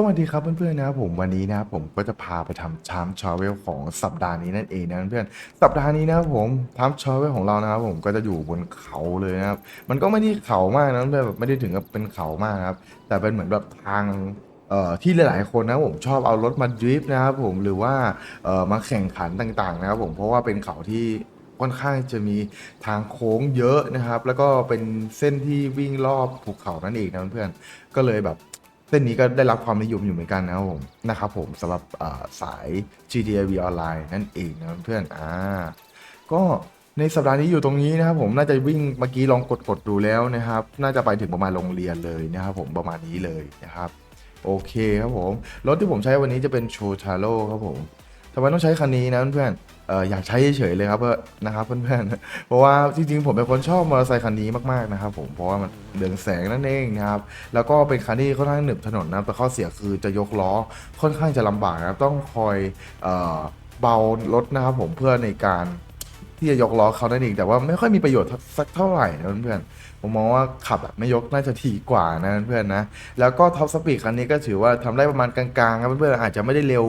สวัสดีครับเพื่อนๆนะครับผมวันนี้นะครับผมก็จะพาไปทำชามชาเวลของสัปดาห์นี้นั่นเองนะเพื่อนสัปดาห์นี้นะครับผมชามชาเวลของเรานะครับผมก็จะอยู่บนเขาเลยนะครับมันก็ไม่ได้เขามากนะเพื่อนแบบไม่ได้ถึงกับเป็นเขามากครับแต่เป็นเหมือนแบบทางเอ่อที่หลาย ๆ คนนะผมชอบเอารถมาดริฟต์นะครับผมหรือว่าเอ่อมาแข่งขันต่าง ๆ นะครับผมเพราะว่าเป็นเขาที่ค่อนข้างจะมีทางโค้งเยอะนะครับ แล้วก็เป็นเส้นที่วิ่งรอบภูเขานั่นเองนะเพื่อนก็เลยแบบ เส้นนี้ก็ได้รับความนิยมอยู่เหมือนกันนะครับผมนะครับผมสำหรับสาย GTA V Online นั่นเองนะเพื่อนอ่าก็ในสัปดาห์นี้อยู่ตรงนี้นะครับผมน่าจะวิ่งเมื่อกี้ลองกดกดๆดูแล้วนะครับ น่าจะไปถึงประมาณโรงเรียนเลยนะครับผมประมาณนี้เลยนะครับโอเคครับผมรถที่ผมใช้วันนี้จะเป็นโชชาโ o ครับผมทำไมต้องใช้คันนี้นะเพื่อน อยากใช้เฉยเลยครับเพื่อนนะครับเพื่อนๆ เพราะว่าจริงๆผมเป็นคนชอบมอเตอร์ไซค์คันนี้มากๆนะครับผมเพราะว่ามันเรืองแสงนั่นเองนะครับแล้วก็เป็นคันที่ค่อนข้างหนึบถนนนะแต่ข้อเสียคือจะยกล้อค่อนข้างจะลำบากนะครับต้องคอยเอเบารถนะครับผมเพื่อในการที่จะยกล้อเขานั่นเองแต่ว่าไม่ค่อยมีประโยชน์สักเท่าไหร่นะเพื่อนๆผมมองว่าขับแบบไม่ยกน่าจะถีกว่านะเพื่อนๆนะแล้วก็ท็อปสปีดคันนี้ก็ถือว่าทำได้ประมาณกลางๆครับเพื่อนๆอาจจะไม่ได้เร็ว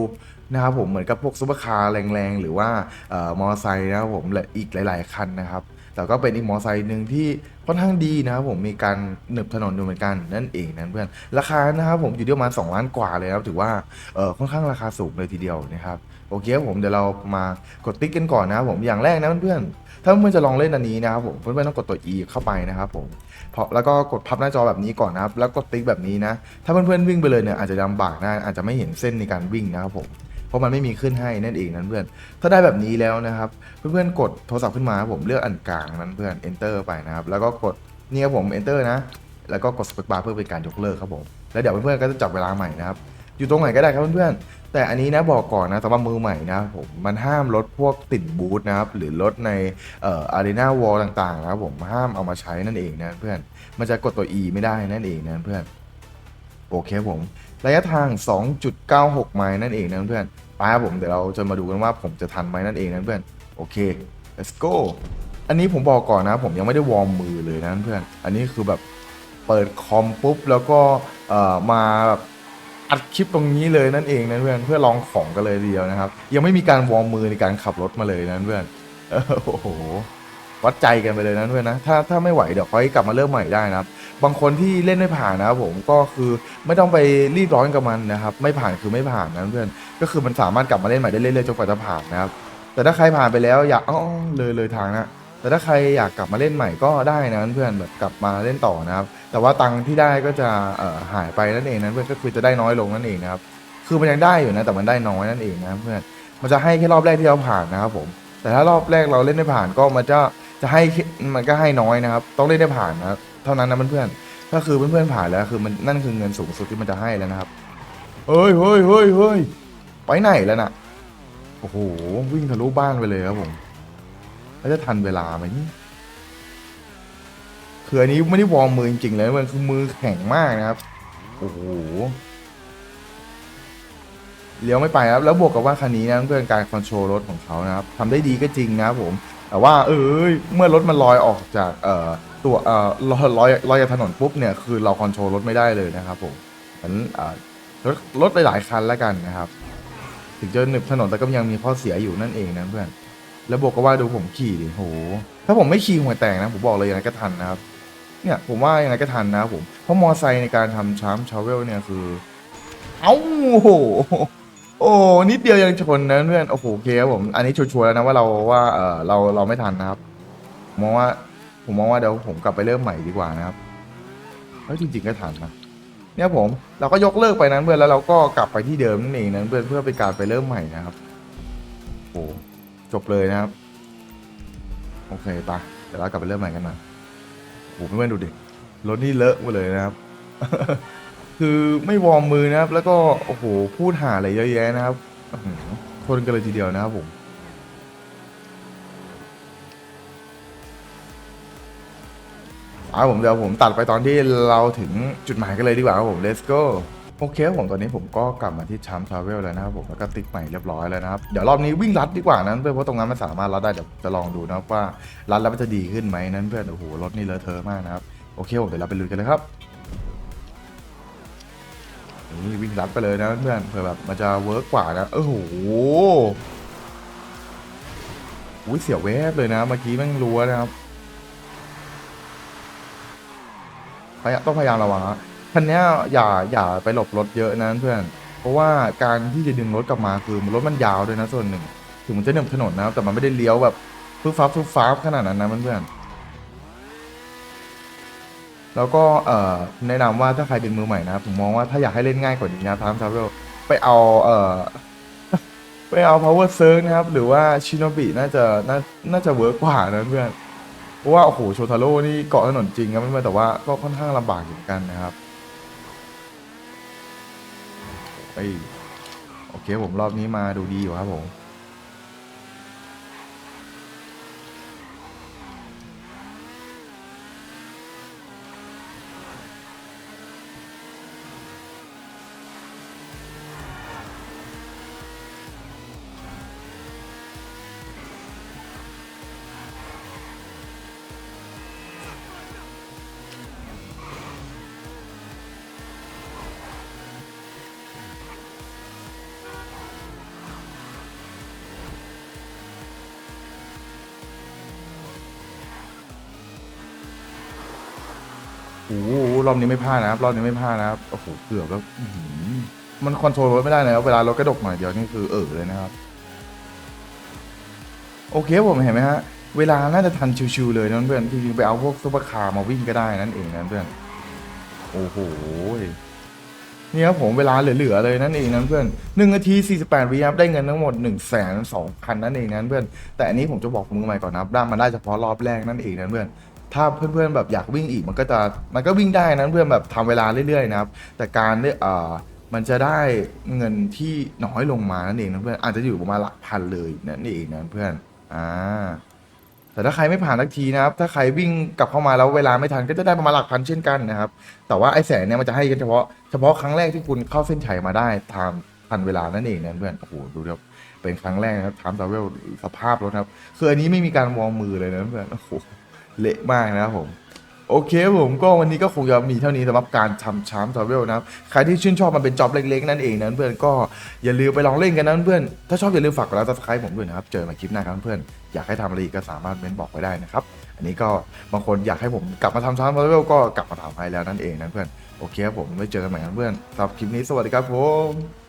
นะครับผมเหมือนกับพวกซุปเปอร์คาร์แรงๆ หรือว่าออมอเตอร์ไซค์นะครับผมและอีกหลาย ๆ คันนะครับ แต่ก็เป็นอีกมอไซค์หนึ่งที่ค่อนข้างดีนะครับผมมีการหนึบถนนอยู่เหมือนกันนั่นเองนะเพื่อนราคานะครับผมอยู่ที่ประมาณ2ล้านกว่าเลยครับถือว่าเออค่อนข้างราคาสูงเลยทีเดียวนะครับโอเคครับผมเดี๋ยวเรามากดติ๊กกันก่อนนะครับผมอย่างแรกนะเพื่อนๆถ้าเพื่อนๆจะลองเล่นอันนี้นะครับผมเพื่อนๆต้องกดตัว E เข้าไปนะครับผมพราะแล้วก็กดพับหน้าจอแบบนี้ก่อนนะครับแล้วกดติ๊กแบบนี้นะถ้าเพื่อนๆวิ่งไปเลยเนี่ยอาจจะลำบากนะอาจจะไม่เห็นเส้นในการวิ่งนะครับผม เพราะมันไม่มีขึ้นให้นั่นเองนั่นเพื่อน ถ้าได้แบบนี้แล้วนะครับ เพื่อนๆกดโทรศัพท์ขึ้นมาผมเลือกอันกลางนั้นเพื่อน enter ไปนะครับ แล้วก็กดเนี่ยครับผม enter นะ แล้วก็กด space bar เพื่อเป็นการยกเลิกครับผม แล้วเดี๋ยวเพื่อนๆก็จะจับเวลาใหม่นะครับ อยู่ตรงไหนก็ได้ครับเพื่อนๆ แต่อันนี้นะบอกก่อนนะสำหรับมือใหม่นะครับผมมันห้ามรถพวกติดบูธนะครับ หรือรถในเอ่ออารีนาวอลต่างๆนะครับผมห้ามเอามาใช้นั่นเองนะเพื่อน มันจะกดตัว E ไม่ได้นั่นเองนะเพื่อน โอเคผมระยะทาง 2.96 ไมล์นั่นเองนะเพื่อนไปครับผมเดี๋ยวเราจะมาดูกันว่าผมจะทันไหมนั่นเองนะเพื่อนโอเค let's go อันนี้ผมบอกก่อนนะ ผมยังไม่ได้วอร์มมือเลยนะเพื่อนอันนี้คือแบบเปิดคอมปุ๊บแล้วก็เอ่อมาแบบอัดคลิปตรงนี้เลยนั่นเองนะเพื่อนเพื่อลองของกันเลยเดียวนะครับ ยังไม่มีการวอร์มมือในการขับรถมาเลยนะเพื่อนโอ้โห วัดใจกันไปเลยนะเพื่อนนะถ้าถ้าไม่ไหวเดี๋ยวค่อยกลับมาเริ่มใหม่ได้นะครับบางคนที่เล่นไม่ผ่านนะครับผมก็คือไม่ต้องไปรีบร้อนกับมันนะครับ ไม่ผ่านคือไม่ผ่านนะเพื่อนก็คือมันสามารถกลับมาเล่นใหม่ได้เรื่อยๆจนกว่าจะผ่านนะครับแต่ถ้าใครผ่านไปแล้วอยากอ๋อเลยเลยทางนะแต่ถ้าใครอยากกลับมาเล่นใหม่ก็ได้นะเพื่อนแบบกลับมาเล่นต่อนะครับ แต่ว่าตังค์ที่ได้ก็จะหายไปนั่นเองนะเพื่อนก็คือจะได้น้อยลงนั่นเองนะครับคือมันยังได้อยู่นะแต่มันได้น้อยนั่นเองนะเพื่อนมันจะให้แค่รอบแรกที่เราผ่านนะครับผม แต่ถ้ารอบแรกเราเล่นไม่ผ่านก็มันจะ จะให้มันก็ให้น้อยนะครับ ต้องเล่นได้ผ่านนะเท่านั้นนะเพื่อนๆก็คือเพื่อนๆผ่านแล้วคือมันนั่นคือเงินสูงสุดที่มันจะให้แล้วนะครับเฮ้ยเฮ้ยเฮ้ยเฮ้ยไปไหนแล้วน่ะโอ้โหวิ่งทะลุบ้านไปเลยครับผมแล้วจะทันเวลาไหมคืออันนี้ไม่ได้วอร์มมือจริงๆเลยมันคือมือแข็งมากนะครับโอ้โหเลี้ยวไม่ไปครับแล้วบวกกับว่าคันนี้นะเพื่อนการคอนโทรลรถของเขานะครับทำได้ดีก็จริงนะครับผม แต่ว่าเอ้ยเมื่อรถมันลอยออกจากเอ่อตัวเอ่อลอยลอยลอยจากถนนปุ๊บเนี่ยคือเราคอนโทรลรถไม่ได้เลยนะครับผมเหมือนเอ่อรถรถหลายๆคันแล้วกันนะครับ ถึงจะหนึบถนนแต่ก็ยังมีข้อเสียอยู่นั่นเองนะเพื่อน แล้วบวกกับว่าดูผมขี่ดิโห ถ้าผมไม่ขี่หัวแตกนะผมบอกเลยยังไงก็ทันนะครับเนี่ยผมว่ายังไงก็ทันนะครับผมเพราะมอไซค์ในการทำชาร์มชาเวลเนี่ยคือ เอ้าโห โอ้นิดเดียวยังชนนะเพื่อนโอ้โหโอเคครับผมอันนี้ชัวร์ๆแล้วนะว่าเราว่าเออเราเราไม่ทันนะครับผมมองว่า ผมมองว่าเดี๋ยวผมกลับไปเริ่มใหม่ดีกว่านะครับแล้วจริงๆก็ทันนะเนี่ยผมเราก็ยกเลิกไปนั้นเพื่อนแล้วเราก็กลับไปที่เดิมนั่นเองนะเพื่อนเพื่อเป็นการไปเริ่มใหม่นะครับโอ้จบเลยนะครับ โอเคปะเดี๋ยวเรากลับไปเริ่มใหม่กันหน่อยโอ้เพื่อนๆดูดิรถนี่เลอะหมดเลยนะครับ คือไม่วอร์มมือนะครับ แล้วก็โอ้โหพูดหาอะไรเยอะแยะนะครับทนกันเลยทีเดียวนะครับผมเอาผมเดี๋ยวผมตัดไปตอนที่เราถึงจุดหมายกันเลยดีกว่าครับผม let's go โอเคผมตอนนี้ผมก็กลับมาที่ชามทราเวลแล้วนะครับผมแล้วก็ติ๊กใหม่เรียบร้อยแล้วนะครับ เดี๋ยวรอบนี้วิ่งรัดดีกว่านั้นเพื่อนเพราะตรงนั้นมันสามารถรัดได้เดี๋ยวจะลองดูนะครับว่ารัดแล้วมันจะดีขึ้นไหมนั้นเพื่อนโอ้โหรถนี่เลอะเทอะมากนะครับ โอเคผมเดี๋ยวเราไปลุยกันเลยครับ นี่วิ่งรัดไปเลยนะเพื่อนเผื่อแบบมันจะเวิร์กกว่านะโอ้โหอุ้ยเสียวแวบเลยนะเมื่อกี้แม่งรัวนะครับพยายามต้องพยายามระวังนะคันเนี้ยอย่าอย่าไปหลบรถเยอะนะเพื่อน เพราะว่าการที่จะดึงรถกลับมาคือรถมันยาวด้วยนะส่วนหนึ่ง ถึงมันจะเดินถนนนะครับแต่มันไม่ได้เลี้ยวแบบฟึบฟับฟึบฟับขนาดนั้นนะเพื่อนๆ แล้วก็เอ่อแนะนำว่าถ้าใครเป็นมือใหม่นะ ผมมองว่าถ้าอยากให้เล่นง่ายกว่านี้นะทามทาวเวลไปเอาเอ่อ ไปเอา power surge นะครับ หรือว่าชิโนบิน่าจะน่าน่าจะเวิร์กกว่านะเพื่อน เพราะว่า โอ้โห โชทาโร่นี่เกาะถนนจริงครับเพื่อนแต่ว่าก็ค่อนข้างลำบากอยู่เหมือนกันนะครับเฮ้ยโอเคผมรอบนี้มาดูดีอยู่ครับผม โอ้โหรอบนี้ไม่พลาดนะครับรอบนี้ไม่พลาดนะครับโอ้โหเกือบแล้วมันคอนโทรลรถไม่ได้นะครับเวลารถกระดกหน่อยเดียวนี่คือเออเลยนะครับ โอเคผมเห็นไหมฮะเวลาน่าจะทันชิวๆเลยนะเพื่อนจริงๆไปเอาพวกซุปเปอร์คาร์มาวิ่งก็ได้นั่นเองนะเพื่อนโอ้โหนี่ครับผมเวลาเหลือๆเลยนั่นเองนะเพื่อนหนึ่งนาทีสี่สิบแปดวิครับได้เงินทั้งหมดหนึ่งแสนสองพันนั่นเองนะเพื่อนแต่อันนี้ผมจะบอกมือใหม่ก่อนนะได้มาได้เฉพาะรอบแรกนั่นเองนะเพื่อน ถ้าเพื่อนๆแบบอยากวิ่งอีกมันก็จะมันก็วิ่งได้นะเพื่อนแบบทำเวลาเรื่อยๆนะครับ แต่การได้เอ่อมันจะได้เงินที่น้อยลงมานั่นเองนะเพื่อนอาจจะอยู่ประมาณหลักพันเลยนั่นเองนะเพื่อนอ่าแต่ถ้าใครไม่ผ่านสักทีนะครับ ถ้าใครวิ่งกลับเข้ามาแล้วเวลาไม่ทันก็จะได้ประมาณหลักพันเช่นกันนะครับ แต่ว่าไอ้แสนเนี่ยมันจะให้กันเฉพาะเฉพาะครั้งแรกที่คุณเข้าเส้นชัยมาได้ตามทันเวลานั่นเองนะเพื่อนโอ้โหดูครับเป็นครั้งแรกนะครับทามทาวเวลสภาพรถครับคืออันนี้ไม่มีการวอร์มมือเลยนะเพื่อนโอ้โห เละมากนะครับผมโอเคผมก็วันนี้ก็คงจะมีเท่านี้สำหรับการทำชามทาวเวลนะครับ ใครที่ชื่นชอบมันเป็นจ็อบเล็กๆ นั่นเองนะเพื่อนก็อย่าลืมไปลองเล่นกันนะเพื่อน ถ้าชอบอย่าลืมฝากกดไลค์ซับสไครต์ผมด้วยนะครับ เจอกันใหม่คลิปหน้าครับเพื่อนอยากให้ทำอะไรกก็สามารถเม้นบอกไว้ได้นะครับ อันนี้ก็บางคนอยากให้ผมกลับมาทำชามทาวเวลก็กลับมาทำให้แล้วนั่นเองนะเพื่อนโอเคครับผมไว้เจอกันใหม่ครับเพื่อนสำหรับคลิปนี้สวัสดีครับผม